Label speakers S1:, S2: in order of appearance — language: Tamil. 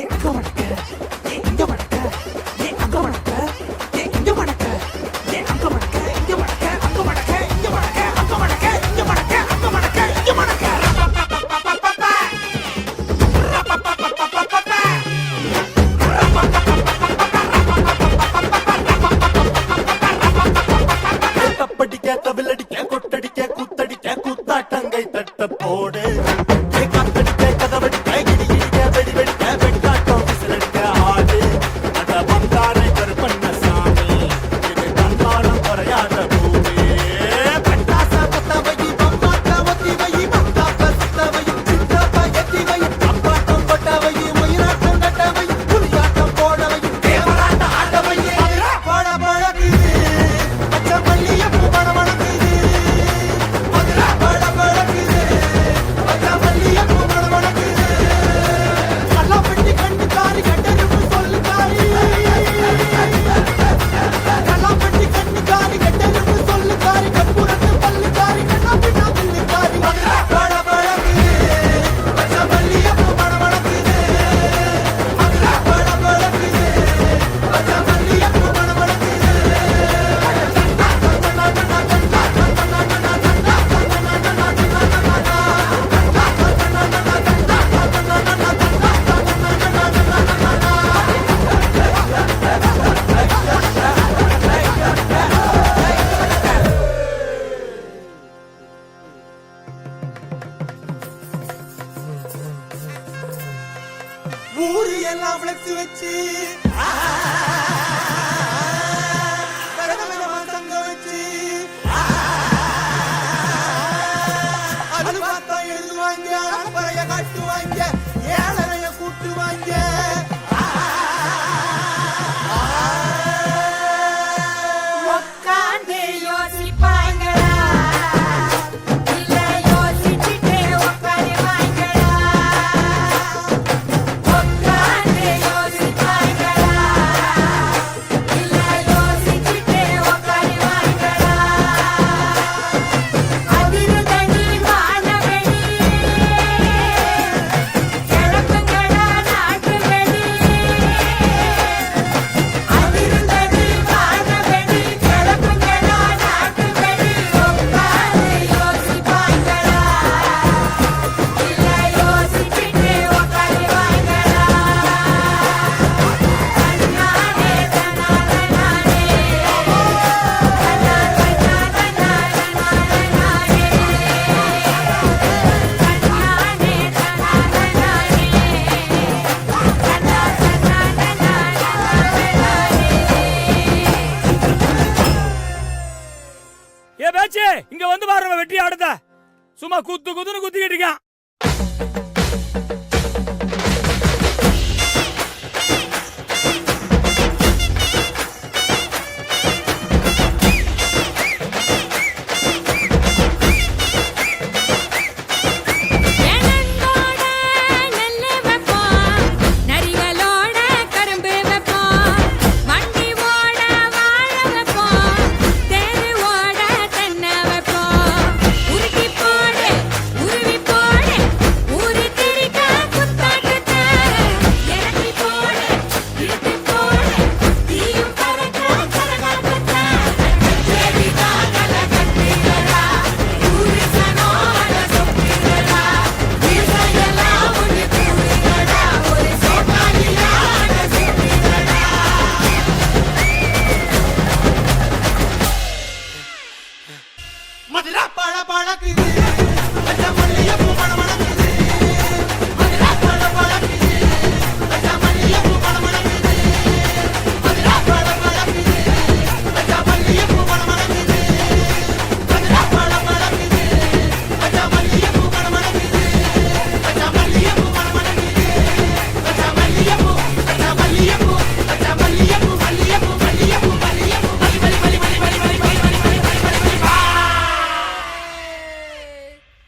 S1: எங்க வடக்க எங்க வடக்க
S2: ஊரு எல்லாம் வச்சு.
S3: இங்க வந்து பாருங்க வெற்றி ஆடுத. சும்மா குத்து குத்துன்னு குத்திக்கிட்டு இருக்கான்
S2: haga